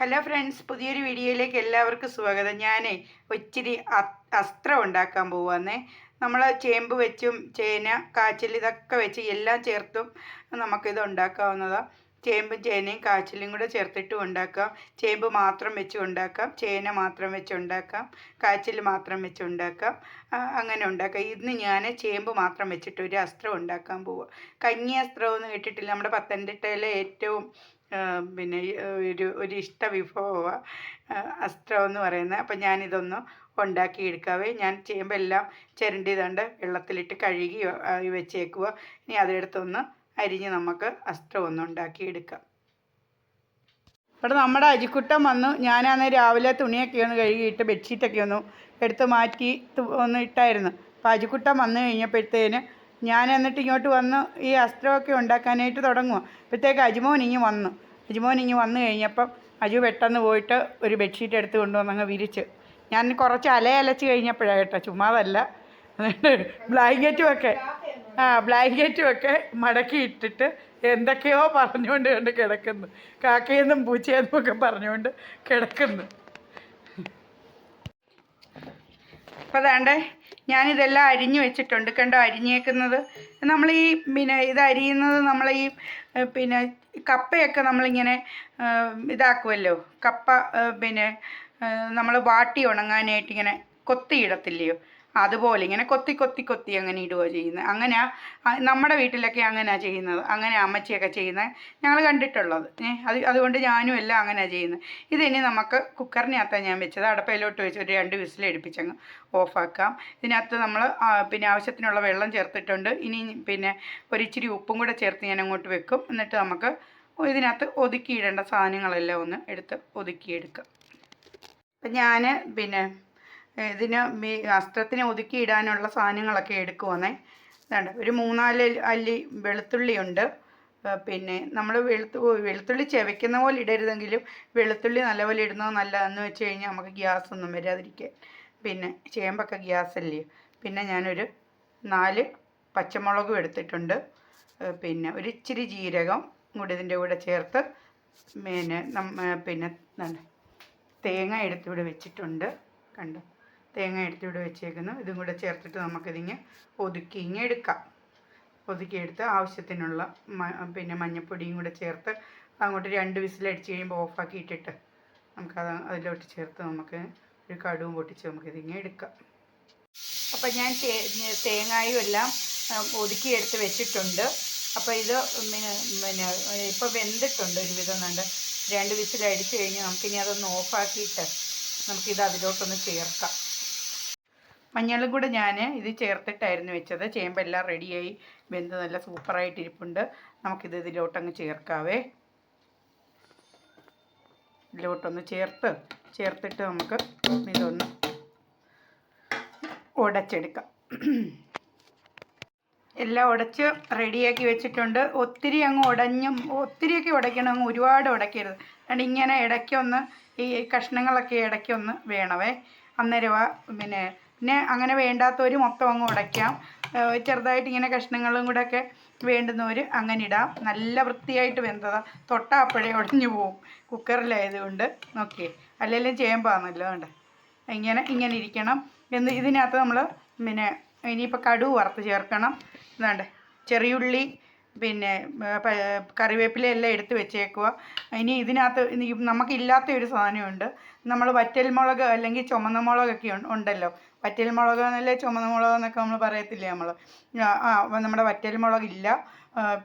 Hello friends പുതിയൊരു വീഡിയോയിലേക്ക് എല്ലാവർക്കും സ്വാഗതം. ഞാൻ ഒത്തിരി അസ്ത്രം ഉണ്ടാക്കാൻ പോവാന്നേ. നമ്മൾ ചേമ്പ് വെച്ചും ചേന കാച്ചിൽ ഇതൊക്കെ വെച്ച് എല്ലാം ചേർത്തും നമുക്കിത് ഉണ്ടാക്കാവുന്നതാണ് ചേമ്പും ചേനയും കാച്ചിലും കൂടെ ചേർത്തിട്ടും ഉണ്ടാക്കാം. ചേമ്പ് മാത്രം വെച്ച് ഉണ്ടാക്കാം. ചേന മാത്രം വെച്ച് ഉണ്ടാക്കാം. കാച്ചിൽ മാത്രം വെച്ച് ഉണ്ടാക്കാം. അങ്ങനെ ഉണ്ടാക്കാം. ഇന്ന് ഞാൻ ചേമ്പ് മാത്രം വെച്ചിട്ട് ഒരു അസ്ത്രം ഉണ്ടാക്കാൻ പോവുക കഞ്ഞി അസ്ത്രം എന്ന് കേട്ടിട്ടില്ല നമ്മുടെ പത്തനംതിട്ടയിലെ ഏറ്റവും പിന്നെ ഒരു ഒരു ഇഷ്ട വിഭവമാണ് അസ്ത്രം എന്ന് പറയുന്നത് അപ്പം ഞാനിതൊന്ന് ഉണ്ടാക്കി എടുക്കാവേ. ഞാൻ ചെയ്യുമ്പോൾ എല്ലാം ചിരണ്ടി തണ്ട് വെള്ളത്തിലിട്ട് കഴുകി വെച്ചേക്കുക ഇനി അതെടുത്തൊന്ന് അരിഞ്ഞ് നമുക്ക് അസ്ത്രം ഒന്ന് ഉണ്ടാക്കി എടുക്കാം. ഇവിടെ നമ്മുടെ അരിക്കുട്ടം വന്നു. ഞാനാണ് രാവിലെ തുണിയൊക്കെ ഒന്ന് കഴുകിയിട്ട് ബെഡ്ഷീറ്റൊക്കെ ഒന്ന് എടുത്ത് മാറ്റി ഒന്ന് ഇട്ടായിരുന്നു. അപ്പോൾ അരിക്കുട്ടം വന്നു കഴിഞ്ഞപ്പോഴത്തേന് ഞാൻ എന്നിട്ട് ഇങ്ങോട്ട് വന്ന് ഈ അസ്ത്രമൊക്കെ ഉണ്ടാക്കാനായിട്ട് തുടങ്ങുക അപ്പോഴത്തേക്ക് അജിമോൻ ഇങ്ങ് വന്നു. അജിമോൻ ഇങ്ങ് വന്നു കഴിഞ്ഞപ്പം അജു പെട്ടെന്ന് പോയിട്ട് ഒരു ബെഡ്ഷീറ്റ് എടുത്ത് കൊണ്ടുവന്ന് അങ്ങ് വിരിച്ച്. ഞാൻ കുറച്ച് അലയലച്ച് കഴിഞ്ഞപ്പോഴാണ് കേട്ടോ ചുമ്മാതല്ല. ബ്ലാങ്കറ്റുമൊക്കെ ആ ബ്ലാങ്കറ്റുമൊക്കെ മടക്കി ഇട്ടിട്ട് എന്തൊക്കെയോ പറഞ്ഞുകൊണ്ട് കണ്ട് കിടക്കുന്നു. കാക്കയെന്നും പൂച്ചയെന്നും ഒക്കെ പറഞ്ഞുകൊണ്ട് കിടക്കുന്നു. അപ്പോൾ അതാണ്ട് ഞാനിതെല്ലാം അരിഞ്ഞു വെച്ചിട്ടുണ്ട്. കണ്ടോ അരിഞ്ഞേക്കുന്നത്? നമ്മൾ ഈ പിന്നെ ഇത് അരിയുന്നത് നമ്മൾ ഈ പിന്നെ കപ്പയൊക്കെ നമ്മളിങ്ങനെ ഇതാക്കുമല്ലോ കപ്പ പിന്നെ നമ്മൾ വാട്ടി ഉണങ്ങാനായിട്ട് ഇങ്ങനെ കൊത്തിയിടത്തില്ലയോ? അതുപോലെ ഇങ്ങനെ കൊത്തി കൊത്തി കൊത്തി അങ്ങനെ ഇടുക ചെയ്യുന്നത്. അങ്ങനെ നമ്മുടെ വീട്ടിലൊക്കെ അങ്ങനെയാണ് ചെയ്യുന്നത്. അങ്ങനെ അമ്മച്ചിയൊക്കെ ചെയ്യുന്നത്. ഞങ്ങൾ കണ്ടിട്ടുള്ളത്. അത് അതുകൊണ്ട് ഞാനും എല്ലാം അങ്ങനെയാണ് ചെയ്യുന്നത്. ഇതിനി നമുക്ക് കുക്കറിനകത്താണ് ഞാൻ വെച്ചത്. അടപ്പയിലോട്ട് വെച്ച് ഒരു രണ്ട് വിസിൽ എടുപ്പിച്ചങ്ങ് ഓഫാക്കാം. ഇതിനകത്ത് നമ്മൾ പിന്നെ ആവശ്യത്തിനുള്ള വെള്ളം ചേർത്തിട്ടുണ്ട്. ഇനി പിന്നെ ഒരിച്ചിരി ഉപ്പും കൂടെ ചേർത്ത് ഞാൻ അങ്ങോട്ട് വെക്കും. എന്നിട്ട് നമുക്ക് ഇതിനകത്ത് ഒതുക്കിയിടേണ്ട സാധനങ്ങളെല്ലാം ഒന്ന് എടുത്ത് ഒതുക്കിയെടുക്കാം. അപ്പം ഞാൻ പിന്നെ ഇതിന് അസ്ത്രത്തിന് ഒതുക്കി ഇടാനുള്ള സാധനങ്ങളൊക്കെ എടുക്കുവാന്നേ. ഇതാണ്ട് ഒരു മൂന്നാൽ അല്ലി വെളുത്തുള്ളിയുണ്ട് പിന്നെ നമ്മൾ വെളുത്തു വെളുത്തുള്ളി ചെവയ്ക്കുന്ന പോലെ ഇടരുതെങ്കിലും വെളുത്തുള്ളി നല്ലപോലെ ഇടുന്നത് നല്ലതെന്ന് വെച്ച് കഴിഞ്ഞാൽ നമുക്ക് ഗ്യാസ് ഒന്നും വരാതിരിക്കാൻ. പിന്നെ ചേമ്പൊക്കെ ഗ്യാസ് അല്ലേ പിന്നെ ഞാനൊരു നാല് പച്ചമുളകും എടുത്തിട്ടുണ്ട്. പിന്നെ ഒരു ഇച്ചിരി ജീരകം കൂടി ഇതിന്റെ കൂടെ ചേർത്ത് പിന്നെ പിന്നെ തേങ്ങ എടുത്തിവിടെ വെച്ചിട്ടുണ്ട്. കണ്ടോ? തേങ്ങ എടുത്ത് ഇവിടെ വെച്ചേക്കുന്നു. ഇതും കൂടെ ചേർത്തിട്ട് നമുക്കിതിങ്ങ് ഒതുക്കി ഇങ്ങ് എടുക്കാം. ഒതുക്കിയെടുത്ത് ആവശ്യത്തിനുള്ള പിന്നെ മഞ്ഞപ്പൊടിയും കൂടെ ചേർത്ത് അങ്ങോട്ട് രണ്ട് വിസിലടിച്ച് കഴിയുമ്പോൾ ഓഫാക്കി ഇട്ടിട്ട് നമുക്കത് അതിലോട്ട് ചേർത്ത് നമുക്ക് ഒരു കടുവും പൊട്ടിച്ച് നമുക്കിതിങ്ങ് എടുക്കാം. അപ്പം ഞാൻ തേങ്ങായും എല്ലാം ഒതുക്കിയെടുത്ത് വെച്ചിട്ടുണ്ട്. അപ്പോൾ ഇത് പിന്നെ ഇപ്പോൾ വെന്തിട്ടുണ്ട് ഒരുവിധം കണ്ട്. രണ്ട് വിസിലടിച്ച് കഴിഞ്ഞ് നമുക്കിനി അതൊന്ന് ഓഫാക്കിയിട്ട് നമുക്കിത് അതിലോട്ടൊന്ന് ചേർക്കാം. മഞ്ഞളും കൂടെ ഞാൻ ഇത് ചേർത്തിട്ടായിരുന്നു വെച്ചത്. ചേമ്പെല്ലാം റെഡിയായി വെന്ത് നല്ല സൂപ്പറായിട്ട് ഇരിപ്പുണ്ട്. നമുക്കിത് ഇതിലോട്ടങ്ങ് ചേർക്കാവേ. ഇതിലോട്ടൊന്ന് ചേർത്ത് ചേർത്തിട്ട് നമുക്ക് ഇതൊന്ന് ഉടച്ചെടുക്കാം. എല്ലാം ഉടച്ച് റെഡിയാക്കി വെച്ചിട്ടുണ്ട്. ഒത്തിരി അങ്ങ് ഉടഞ്ഞും ഒത്തിരിയൊക്കെ ഉടയ്ക്കണം. അങ്ങ് ഒരുപാട് ഉടയ്ക്കരുത്. അതുകൊണ്ട് ഇങ്ങനെ ഇടയ്ക്കൊന്ന് ഈ കഷ്ണങ്ങളൊക്കെ ഇടയ്ക്കൊന്ന് വേണവേ. അന്നേരം ആ പിന്നെ പിന്നെ അങ്ങനെ വേണ്ടാത്തവർ മൊത്തം അങ്ങ് ഉടയ്ക്കാം. ചെറുതായിട്ട് ഇങ്ങനെ കഷ്ണങ്ങളും കൂടെ ഒക്കെ വേണ്ടുന്നവർ അങ്ങനെ ഇടാം. നല്ല വൃത്തിയായിട്ട് വെന്തതാ. തൊട്ട അപ്പോഴേ ഉടഞ്ഞു പോവും. കുക്കറിലായതുകൊണ്ട് നോക്കിയേ. അല്ലെങ്കിലും ചേമ്പാന്നല്ലോ വേണ്ട. ഇങ്ങനെ ഇങ്ങനെ ഇരിക്കണം. എന്ന് ഇതിനകത്ത് നമ്മൾ പിന്നെ ഇനിയിപ്പോൾ കടുവ് വറുത്ത് ചേർക്കണം. എന്താണ്ട് ചെറിയുള്ളി പിന്നെ കറിവേപ്പില എല്ലാം എടുത്ത് വെച്ചേക്കുക ഇനി ഇതിനകത്ത് നമുക്കില്ലാത്ത ഒരു സാധനമുണ്ട്. നമ്മൾ വറ്റൽ മുളക് അല്ലെങ്കിൽ ചുമന്ന മുളകൊക്കെ ഉൺ- ഉണ്ടല്ലോ വറ്റൽമുളക് എന്നല്ലേ ചുമന്ന മുളക് എന്നൊക്കെ നമ്മൾ പറയത്തില്ലേ നമ്മൾ ആ നമ്മുടെ വറ്റൽ ഇല്ല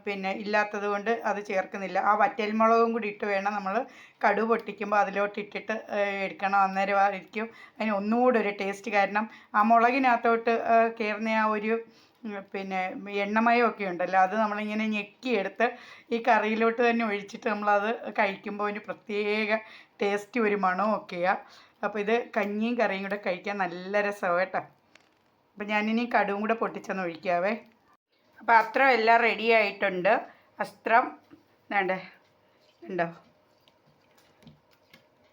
പിന്നെ ഇല്ലാത്തത് കൊണ്ട് അത് ചേർക്കുന്നില്ല. ആ വറ്റൽ മുളകും കൂടി ഇട്ട് വേണം നമ്മൾ കടുക് പൊട്ടിക്കുമ്പോൾ അതിലോട്ട് ഇട്ടിട്ട് എടുക്കണം. അന്നേരം ആയിരിക്കും അതിന് ഒന്നുകൂടെ ഒരു ടേസ്റ്റ് കാരണം ആ മുളകിനകത്തോട്ട് കയറുന്ന ആ ഒരു പിന്നെ എണ്ണമയമൊക്കെ ഉണ്ടല്ലോ അത് നമ്മളിങ്ങനെ ഞെക്കിയെടുത്ത് ഈ കറിയിലോട്ട് തന്നെ ഒഴിച്ചിട്ട് നമ്മളത് കഴിക്കുമ്പോൾ ഒരു പ്രത്യേക ടേസ്റ്റ് ഒരു മണവും ഒക്കെയാണ് അപ്പോൾ ഇത് കഞ്ഞിയും കറിയും കൂടെ കഴിക്കാൻ നല്ല രസമാണ് കേട്ടോ. അപ്പോൾ ഞാനിനി കടുവും കൂടെ പൊട്ടിച്ചെന്ന് ഒഴിക്കാവേ. അപ്പോൾ അത്രം എല്ലാം റെഡി ആയിട്ടുണ്ട്. അസ്ത്രം വേണ്ടേ? ഉണ്ടോ?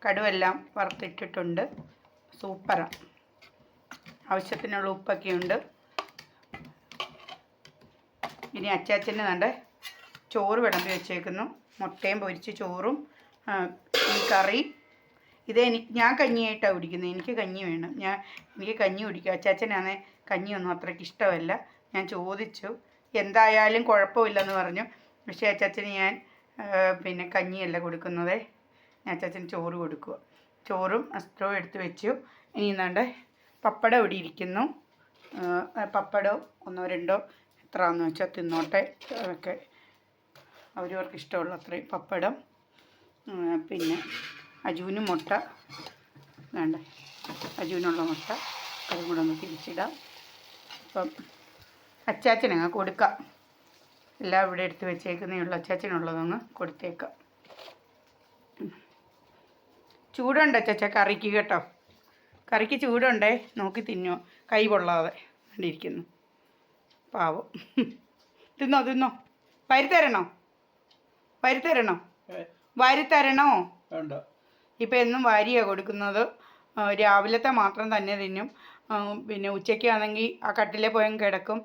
കടുവെല്ലാം വറുത്തിട്ടിട്ടുണ്ട്. സൂപ്പറാണ് ആവശ്യത്തിനുള്ള ഉപ്പൊക്കെ ഉണ്ട്. ഇനി അച്ചാച്ചന് വേണ്ട? ചോറ് വിളമ്പി വെച്ചേക്കുന്നു. മുട്ടയും പൊരിച്ച് ചോറും ഈ കറി ഇത് എനിക്ക് ഞാൻ കഞ്ഞിയായിട്ടാണ് കുടിക്കുന്നത് എനിക്ക് കഞ്ഞി വേണം. ഞാൻ എനിക്ക് കഞ്ഞി കുടിക്കുക അച്ചാച്ചനാണെ കഞ്ഞിയൊന്നും അത്രയ്ക്ക് ഇഷ്ടമല്ല. ഞാൻ ചോദിച്ചു എന്തായാലും കുഴപ്പമില്ലെന്ന് പറഞ്ഞു. പക്ഷേ അച്ചാച്ചന് ഞാൻ പിന്നെ കഞ്ഞിയല്ല കൊടുക്കുന്നത്. ഞാൻ അച്ചാച്ചന് ചോറ് കൊടുക്കുക ചോറും അസ്ത്രവും എടുത്തു വെച്ചു. ഇനി എന്നാണ്ട് പപ്പടം ഇവിടെ ഇരിക്കുന്നു. പപ്പടം ഒന്നോ രണ്ടോ എത്രയാണെന്ന് വെച്ചാൽ തിന്നോട്ടെ. ഒക്കെ അവരവർക്ക് ഇഷ്ടമുള്ള അത്രയും പപ്പടം. പിന്നെ അജുവിന് മുട്ട. വേണ്ട. അജുവിനുള്ള മുട്ട. അതും കൂടെ ഒന്ന് തിരിച്ചിടാം. അപ്പം അച്ചാച്ചനങ്ങ് കൊടുക്കാം. എല്ലാം ഇവിടെ എടുത്ത് വെച്ചേക്കുന്നേ ഉള്ളൂ. അച്ചാച്ചനുള്ളതൊന്ന് കൊടുത്തേക്കാം. ചൂടുണ്ട് അച്ചാച്ച കറിക്ക് കേട്ടോ. കറിക്ക് ചൂടുണ്ടേ. നോക്കി തിന്നോ. കൈ കൊള്ളാതെ കണ്ടിരിക്കുന്നു. ഇരിക്കുന്നു പാവം. തിന്നോ തിന്നോ. വരുത്തരണോ? വരുത്തരണോ? വരുത്തരണോ? വേണ്ട. ഇപ്പം എന്നും വാരിയാണ് കൊടുക്കുന്നത്. രാവിലത്തെ മാത്രം തന്നെ തിന്നും. പിന്നെ ഉച്ചയ്ക്കാണെങ്കിൽ ആ കട്ടിലെ പോയും കിടക്കും.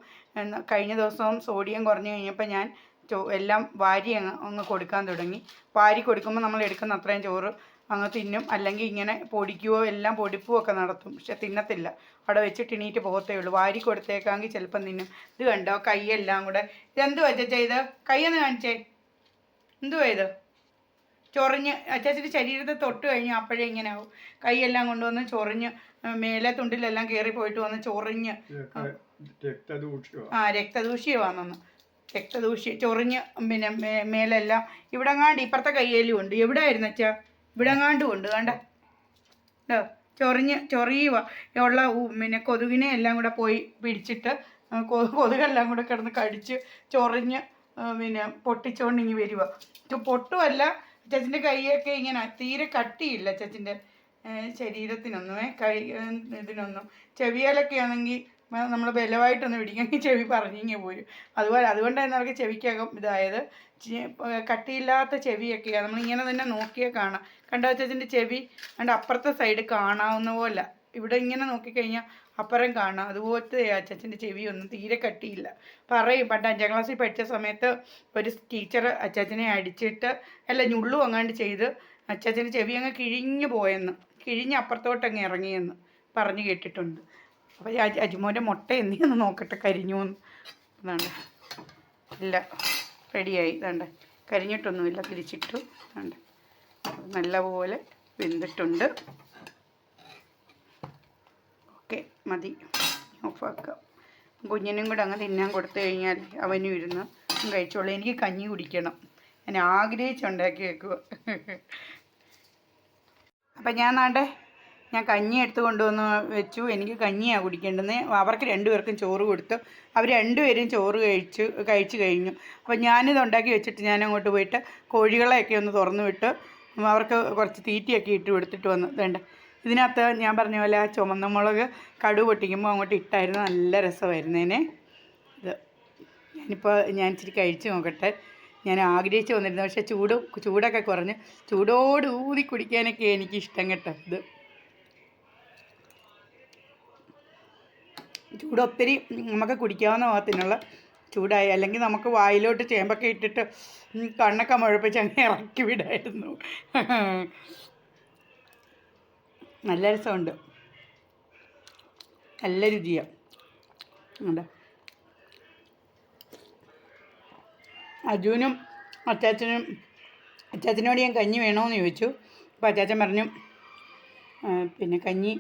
കഴിഞ്ഞ ദിവസവും സോഡിയം കുറഞ്ഞു കഴിഞ്ഞപ്പോൾ ഞാൻ ചോ എല്ലാം വാരി അങ്ങ് അങ്ങ് കൊടുക്കാൻ തുടങ്ങി. വാരി കൊടുക്കുമ്പോൾ നമ്മൾ എടുക്കുന്ന അത്രയും ചോറ് അങ്ങ് തിന്നും. അല്ലെങ്കിൽ ഇങ്ങനെ പൊടിക്കുകയോ എല്ലാം പൊടിപ്പോ ഒക്കെ നടത്തും. പക്ഷെ തിന്നത്തില്ല. അവിടെ വെച്ചിട്ട് ഇണീറ്റ് പോകത്തേ ഉള്ളൂ. വാരി കൊടുത്തേക്കാമെങ്കിൽ ചിലപ്പം തിന്നും. ഇത് കണ്ടോ? കൈയെല്ലാം കൂടെ. ഇതെന്ത് വെച്ചാ ഇത്? കൈയൊന്ന് കാണിച്ചേ. എന്തുവാ ഇത്? ചൊറിഞ്ഞ് അച്ചാച്ചന്റെ ശരീരത്തെ തൊട്ട് കഴിഞ്ഞ് അപ്പോഴേ ഇങ്ങനെ ആവും. കൈയെല്ലാം കൊണ്ടുവന്ന് ചൊറിഞ്ഞ് മേലെ തുണ്ടിലെല്ലാം കയറി പോയിട്ട് വന്ന് ചൊറിഞ്ഞ് ആ രക്തദൂഷ്യമാണെന്ന് രക്തദൂഷ്യ ചൊറിഞ്ഞ് പിന്നെ മേലെല്ലാം. ഇവിടെങ്ങാണ്ട് ഇപ്പുറത്തെ കയ്യേലും ഉണ്ട്. എവിടെ ആയിരുന്നു അച്ഛാ? ഇവിടെങ്ങാണ്ടും ഉണ്ട് കണ്ട. കേട്ടോ ചൊറിഞ്ഞ് ചൊറിയുക. ഉള്ള പിന്നെ കൊതുകിനെ എല്ലാം കൂടെ പോയി പിടിച്ചിട്ട് കൊതുകെല്ലാം കൂടെ കിടന്ന് കടിച്ച് ചൊറിഞ്ഞ് പിന്നെ പൊട്ടിച്ചോണ്ടിങ്ങി വരുവ. വരിക പൊട്ടുമല്ല അച്ചച്ചിന്റെ കൈയൊക്കെ ഇങ്ങനെ തീരെ കട്ടിയില്ല അച്ചച്ചിന്റെ ശരീരത്തിനൊന്നുമേ കൈ ഇതിനൊന്നും. ചെവിയാലൊക്കെ ആണെങ്കിൽ നമ്മൾ ബലമായിട്ടൊന്ന് പിടിക്കണമെങ്കിൽ ചെവി പറഞ്ഞിങ്ങി പോരും. അതുപോലെ അതുകൊണ്ടാണ് അവർക്ക് ചെവിക്കകം ഇതായത്. കട്ടിയില്ലാത്ത ചെവിയൊക്കെയാണ് നമ്മളിങ്ങനെ തന്നെ നോക്കിയാൽ കാണാം. കണ്ടോ അച്ചച്ചിന്റെ ചെവി? അതിന്റെ അപ്പുറത്തെ സൈഡ് കാണാവുന്ന പോലെ. ഇവിടെ ഇങ്ങനെ നോക്കിക്കഴിഞ്ഞാൽ അപ്പുറം കാണാം. അതുപോലത്തെ അച്ചച്ചന്റെ ചെവിയൊന്നും തീരെ കട്ടിയില്ല. പറയും പണ്ട് അഞ്ചാം ക്ലാസ്സിൽ പഠിച്ച സമയത്ത് ഒരു ടീച്ചർ അച്ചാച്ചനെ അടിച്ചിട്ട് അല്ല ഞുള്ളു അങ്ങാണ്ട് ചെയ്ത് അച്ചാച്ചന്റെ ചെവി അങ്ങ് കിഴിഞ്ഞു പോയെന്ന് കിഴിഞ്ഞ് അപ്പുറത്തോട്ട് അങ്ങ് ഇറങ്ങിയെന്ന് പറഞ്ഞു കേട്ടിട്ടുണ്ട്. അപ്പോൾ അജുമോന്റെ മുട്ട എന്നീന്ന് നോക്കട്ടെ കരിഞ്ഞു എന്ന്. അതാണ് ഇല്ല റെഡിയായി. ഇതാണ്ട്. കരിഞ്ഞിട്ടൊന്നുമില്ല തിരിച്ചിട്ടു. ഇതാണ്ട്. നല്ലപോലെ വെന്തിട്ടുണ്ട്. ഓക്കെ മതി. ഓഫാക്കാം. കുഞ്ഞിനും കൂടെ അങ്ങ് തിന്നാൻ കൊടുത്തു കഴിഞ്ഞാൽ അവനും ഇരുന്ന് കഴിച്ചോളൂ. എനിക്ക് കഞ്ഞി കുടിക്കണം. ഞാൻ ആഗ്രഹിച്ചുണ്ടാക്കി വെക്കുക അപ്പം ഞാൻ നാട്ടെ ഞാൻ കഞ്ഞി എടുത്ത് കൊണ്ടുവന്ന് വെച്ചു. എനിക്ക് കഞ്ഞിയാണ് കുടിക്കേണ്ടത് അവർക്ക് രണ്ടുപേർക്കും ചോറ് കൊടുത്തു. അവർ രണ്ടുപേരും ചോറ് കഴിച്ചു കഴിച്ചു കഴിഞ്ഞു. അപ്പം ഞാനിത് ഉണ്ടാക്കി വെച്ചിട്ട് ഞാൻ അങ്ങോട്ട് പോയിട്ട് കോഴികളെയൊക്കെ ഒന്ന് തുറന്നു വിട്ട് അവർക്ക് കുറച്ച് തീറ്റയൊക്കെ ഇട്ട് കൊടുത്തിട്ട് വന്നു. വേണ്ട ഇതിനകത്ത് ഞാൻ പറഞ്ഞ പോലെ ആ ചുമന്ന മുളക് കടു പൊട്ടിക്കുമ്പോൾ അങ്ങോട്ട് ഇട്ടായിരുന്നു നല്ല രസമായിരുന്നേനെ. ഇത് ഞാനിപ്പോൾ ഞാൻ ഇച്ചിരി കഴിച്ച് നോക്കട്ടെ. ഞാൻ ആഗ്രഹിച്ച് വന്നിരുന്നു പക്ഷേ ചൂട് ചൂടൊക്കെ കുറഞ്ഞ് ചൂടോട് ഊതി കുടിക്കാനൊക്കെ എനിക്ക് ഇഷ്ടം കേട്ടോ ഇത്. ചൂടൊത്തിരി നമുക്ക് കുടിക്കാവുന്ന ഭാഗത്തിനുള്ള ചൂടായി അല്ലെങ്കിൽ നമുക്ക് വായിലോട്ട് ചേമ്പൊക്കെ ഇട്ടിട്ട് കണ്ണൊക്കെ മുഴപ്പിച്ച് അങ്ങ് ഇറക്കി വിടായിരുന്നു. നല്ല രസമുണ്ട്. നല്ല രുചിയാണ് ഉണ്ട് അജുവിനും അച്ചാച്ചനും അച്ചാച്ചനോട് ഞാൻ കഞ്ഞി വേണമെന്ന് ചോദിച്ചു. അപ്പോൾ അച്ചാച്ചൻ പറഞ്ഞു പിന്നെ കഞ്ഞി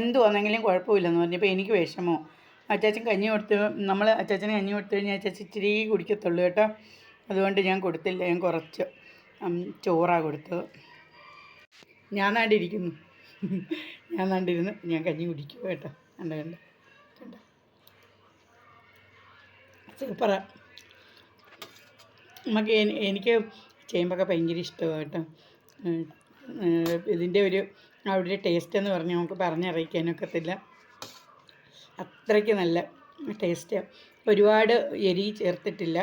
എന്ത് വന്നെങ്കിലും കുഴപ്പമില്ലെന്ന് പറഞ്ഞപ്പോൾ എനിക്ക് വിഷമോ. അച്ചാച്ചൻ കഞ്ഞി കൊടുത്ത് നമ്മൾ അച്ചാച്ചന് കഞ്ഞി കൊടുത്തു കഴിഞ്ഞാൽ അച്ചാച്ചൻ ഇച്ചിരി കുടിക്കത്തുള്ളൂ കേട്ടോ. അതുകൊണ്ട് ഞാൻ കൊടുത്തില്ല. ഞാൻ കുറച്ച് ചോറാണ് കൊടുത്തത്. ഞാൻ നാണ്ടിരിക്കുന്നു ഞാൻ കണ്ടിരുന്ന്. ഞാൻ കഞ്ഞി കുടിക്കും കേട്ടോ. കണ്ട കണ്ട കണ്ട. സൂപ്പറ. നമുക്ക് എനിക്ക് ചേമ്പൊക്കെ ഭയങ്കര ഇഷ്ടമാണ് കേട്ടോ. ഇതിന്റെ ഒരു അവിടെ ടേസ്റ്റ് എന്ന് പറഞ്ഞാൽ നമുക്ക് പറഞ്ഞറിയിക്കാനൊക്കത്തില്ല അത്രയ്ക്ക് നല്ല ടേസ്റ്റ് ഒരുപാട് എരി ചേർത്തിട്ടില്ല.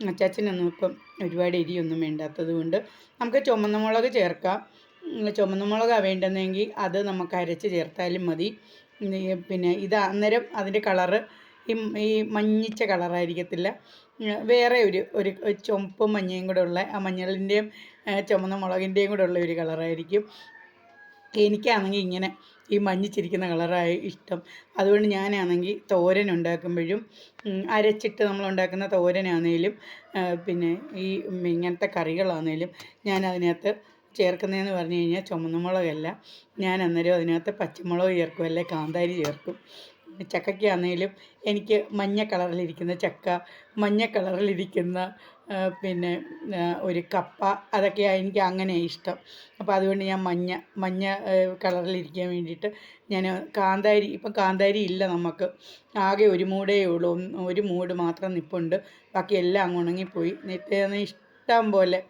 അച്ചാച്ചനൊന്നും ഇപ്പം ഒരുപാട് എരിയൊന്നും വേണ്ടാത്തത് കൊണ്ട് നമുക്ക് ചുമന്ന മുളക് ചേർക്കാം. ചുമന്ന മുളകാണ് വേണ്ടുന്നതെങ്കിൽ അത് നമുക്ക് അരച്ച് ചേർത്താലും മതി. പിന്നെ ഇത് അന്നേരം അതിന്റെ കളറ് ഈ ഈ മഞ്ഞിച്ച കളറായിരിക്കത്തില്ല. വേറെ ഒരു ഒരു ചുമപ്പും മഞ്ഞയും കൂടെ ഉള്ള ആ മഞ്ഞളിന്റെയും ചുമന്ന മുളകിന്റെയും കൂടെ ഉള്ള ഒരു കളറായിരിക്കും. എനിക്കാണെങ്കിൽ ഇങ്ങനെ ഈ മഞ്ഞിച്ചിരിക്കുന്ന കളറായി ഇഷ്ടം. അതുകൊണ്ട് ഞാനാണെങ്കിൽ തോരൻ ഉണ്ടാക്കുമ്പോഴും അരച്ചിട്ട് നമ്മൾ ഉണ്ടാക്കുന്ന തോരനാണെങ്കിലും പിന്നെ ഈ ഇങ്ങനത്തെ കറികളാണേലും ഞാൻ അതിനകത്ത് ചേർക്കുന്നതെന്ന് പറഞ്ഞു കഴിഞ്ഞാൽ ചുമന്ന മുളകല്ല. ഞാൻ അന്നേരം അതിനകത്ത് പച്ചമുളക് ചേർക്കും അല്ലെ കാന്താരി ചേർക്കും. ചക്കയ്ക്കാണെങ്കിലും എനിക്ക് മഞ്ഞ കളറിലിരിക്കുന്ന ചക്ക മഞ്ഞ കളറിലിരിക്കുന്ന പിന്നെ ഒരു കപ്പ അതൊക്കെ എനിക്ക് അങ്ങനെ ഇഷ്ടം. അപ്പോൾ അതുകൊണ്ട് ഞാൻ മഞ്ഞ മഞ്ഞ കളറിലിരിക്കാൻ വേണ്ടിയിട്ട് ഞാൻ കാന്താരി ഇപ്പം കാന്താരി ഇല്ല നമുക്ക് ആകെ ഒരു മൂടേ ഉള്ളൂ. ഒരു മൂട് മാത്രം നിപ്പുണ്ട്. ബാക്കി എല്ലാം ഉണങ്ങിപ്പോയി. നിത്യേന ഇഷ്ടം പോലെ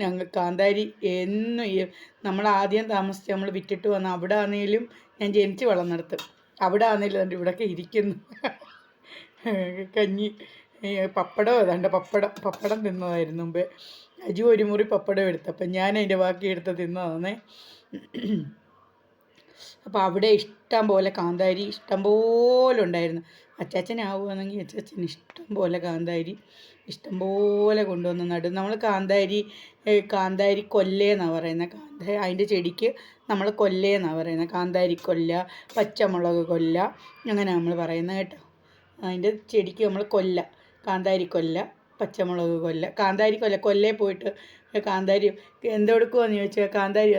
ഞങ്ങൾ കാന്താരി എന്നും നമ്മൾ ആദ്യം താമസിച്ച് നമ്മൾ വിറ്റിട്ട് വന്ന അവിടെ ആണെങ്കിലും ഞാൻ ജനിച്ച് വളർന്നെടുത്ത് അവിടെ ആണെങ്കിലും ഇവിടെയൊക്കെ ഇരിക്കുന്നു. കഞ്ഞി പപ്പടം ഏതാണ്ട് പപ്പടം പപ്പടം തിന്നതായിരുന്നു മുമ്പേ. അജു ഒരു മുറി പപ്പടം എടുത്തപ്പം ഞാൻ അതിന്റെ ബാക്കി എടുത്ത് തിന്നതാണേ അപ്പോൾ അവിടെ ഇഷ്ടം പോലെ കാന്താരി ഇഷ്ടം പോലെ ഉണ്ടായിരുന്നു. അച്ചാച്ചനാവുകയാണെങ്കിൽ അച്ചാച്ചന് ഇഷ്ടം പോലെ കാന്താരി. ഇഷ്ടം പോലെ കൊണ്ടുവന്ന് നടും. നമ്മൾ കാന്താരി കാന്താരി കൊല്ലേന്നാണ് പറയുന്നത് കാന്ത അതിന്റെ ചെടിക്ക് നമ്മൾ കൊല്ലേന്നാണ് പറയുന്നത് കാന്താരി കൊല്ല പച്ചമുളക് കൊല്ല അങ്ങനെ നമ്മൾ പറയുന്നത് കേട്ടോ. അതിന്റെ ചെടിക്ക് നമ്മൾ കൊല്ല കാന്താരി കൊല്ല പച്ചമുളക് കൊല്ല. കാന്താരി കൊല്ല കൊല്ലേ പോയിട്ട് കാന്താരി എന്തെടുക്കുവാന്ന് ചോദിച്ചാൽ കാന്താരി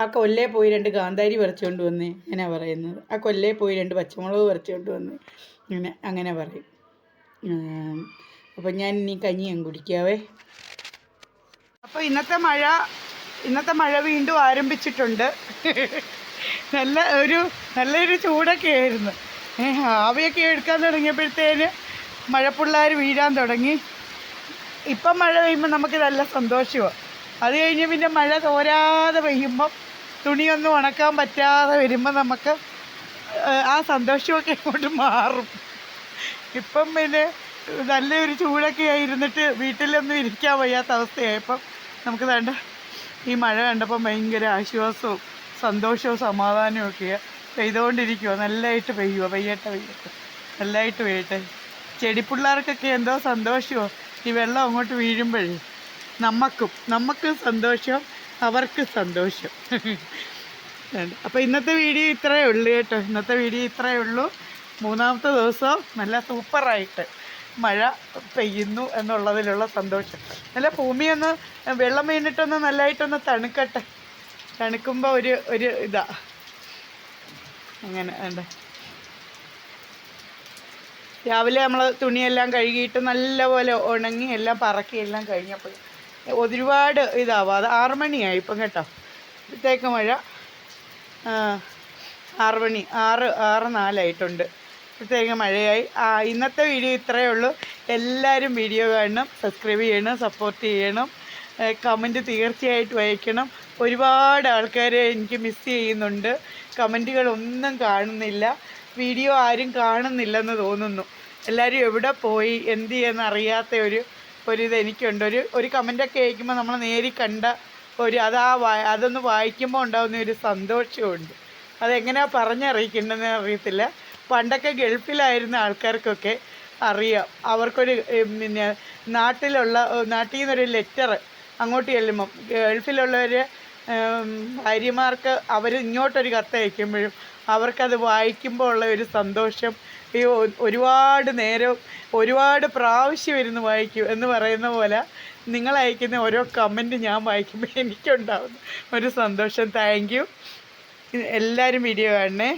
ആ കൊല്ലേ പോയി രണ്ട് കാന്താരി പറിച്ചുകൊണ്ട് വന്നേ അങ്ങനെ പറയുന്നത്. ആ കൊല്ലേ പോയി രണ്ട് പച്ചമുളക് പറിച്ചുകൊണ്ട് വന്നേ അങ്ങനെ അങ്ങനെ പറയും. അപ്പം ഞാൻ ഇനി കഞ്ഞിയും കുടിക്കാവേ. അപ്പോൾ ഇന്നത്തെ മഴ ഇന്നത്തെ മഴ വീണ്ടും ആരംഭിച്ചിട്ടുണ്ട്. നല്ല ഒരു നല്ലൊരു ചൂടൊക്കെ ആയിരുന്നു. ആവിയൊക്കെ എടുക്കാൻ തുടങ്ങിയപ്പോഴത്തേന് മഴപ്പിള്ളേർ വീഴാൻ തുടങ്ങി. ഇപ്പം മഴ പെയ്യുമ്പോൾ നമുക്ക് നല്ല സന്തോഷമാണ് അത് കഴിഞ്ഞ് പിന്നെ മഴ തോരാതെ പെയ്യുമ്പം തുണിയൊന്നും ഉണക്കാൻ പറ്റാതെ വരുമ്പോൾ നമുക്ക് ആ സന്തോഷമൊക്കെ ഇങ്ങോട്ട് മാറും. ഇപ്പം പിന്നെ നല്ലൊരു ചൂടൊക്കെ ആയിരുന്നിട്ട് വീട്ടിലൊന്നും ഇരിക്കാൻ വയ്യാത്ത അവസ്ഥയായപ്പം നമുക്ക് വേണ്ട ഈ മഴ കണ്ടപ്പം ഭയങ്കര ആശ്വാസവും സന്തോഷവും സമാധാനവും ഒക്കെയാണ് പെയ്തുകൊണ്ടിരിക്കുമോ നല്ലതായിട്ട് പെയ്യുമോ പെയ്യട്ടെ പെയ്യട്ടെ. നല്ലതായിട്ട് പെയ്യട്ടെ. ചെടിപ്പിള്ളേർക്കൊക്കെ എന്തോ സന്തോഷമോ? ഈ വെള്ളം അങ്ങോട്ട് വീഴുമ്പോഴേ നമുക്കും നമുക്ക് സന്തോഷം അവർക്ക് സന്തോഷം. അപ്പോൾ ഇന്നത്തെ വീഡിയോ ഇത്രയേ ഉള്ളൂ കേട്ടോ. ഇന്നത്തെ വീഡിയോ ഇത്രയേ ഉള്ളൂ. മൂന്നാമത്തെ ദിവസം നല്ല സൂപ്പറായിട്ട്. മഴ പെയ്യുന്നു എന്നുള്ളതിലുള്ള സന്തോഷം. നല്ല ഭൂമിയൊന്ന് വെള്ളം വീണിട്ടൊന്ന് നല്ലതായിട്ടൊന്ന് തണുക്കട്ടെ. തണുക്കുമ്പോൾ ഒരു ഒരു ഇതാ. അങ്ങനെ ഉണ്ട് രാവിലെ നമ്മൾ തുണിയെല്ലാം കഴുകിയിട്ട് നല്ലപോലെ ഉണങ്ങി എല്ലാം പറക്കി എല്ലാം കഴിഞ്ഞപ്പോൾ ഒരുപാട് ഇതാവാതെ ആറ് മണിയായി ഇപ്പം കേട്ടോ. ഇപ്പോഴത്തേക്ക് മഴ ആ, ആറ് മണി ആറ് ആറ് നാലായിട്ടുണ്ട്. ഇപ്പോഴത്തേക്ക് മഴയായി. ഇന്നത്തെ വീഡിയോ ഇത്രയേ ഉള്ളൂ. എല്ലാവരും വീഡിയോ കാണണം സബ്സ്ക്രൈബ് ചെയ്യണം സപ്പോർട്ട് ചെയ്യണം കമന്റ് തീർച്ചയായിട്ടും അയക്കണം. ഒരുപാട് ആൾക്കാരെ എനിക്ക് മിസ് ചെയ്യുന്നുണ്ട്. കമന്റുകളൊന്നും കാണുന്നില്ല. വീഡിയോ ആരും കാണുന്നില്ലെന്ന് തോന്നുന്നു. എല്ലാവരും എവിടെ പോയി എന്ത് ചെയ്യുമെന്ന് അറിയാത്ത ഒരു ഒരിത് എനിക്കുണ്ട്. ഒരു ഒരു കമന്റൊക്കെ അയക്കുമ്പോൾ നമ്മൾ നേരി കണ്ട ഒരു അതാ അതൊന്ന് വായിക്കുമ്പോൾ ഉണ്ടാകുന്ന ഒരു സന്തോഷമുണ്ട് അതെങ്ങനെയാണ് പറഞ്ഞറിയിക്കേണ്ടതെന്ന് അറിയത്തില്ല. പണ്ടൊക്കെ ഗൾഫിലായിരുന്ന ആൾക്കാർക്കൊക്കെ അറിയാം. അവർക്കൊരു പിന്നെ നാട്ടിലുള്ള നാട്ടിൽ നിന്നൊരു ലെറ്റർ അങ്ങോട്ട് ചെല്ലുമ്പം ഗൾഫിലുള്ളവർ ഭാര്യമാർക്ക് അവർ ഇങ്ങോട്ടൊരു കത്ത് അയക്കുമ്പോഴും അവർക്കത് വായിക്കുമ്പോൾ ഉള്ള ഒരു സന്തോഷം ഈ ഒരുപാട് നേരം ഒരുപാട് പ്രാവശ്യം ഇരുന്ന് വായിക്കും എന്ന് പറയുന്ന പോലെ നിങ്ങൾ അയക്കുന്ന ഓരോ കമന്റ് ഞാൻ വായിക്കുമ്പോൾ എനിക്കുണ്ടാവുന്ന ഒരു സന്തോഷം. Thank you. എല്ലാവരും വീഡിയോ കാണണേ.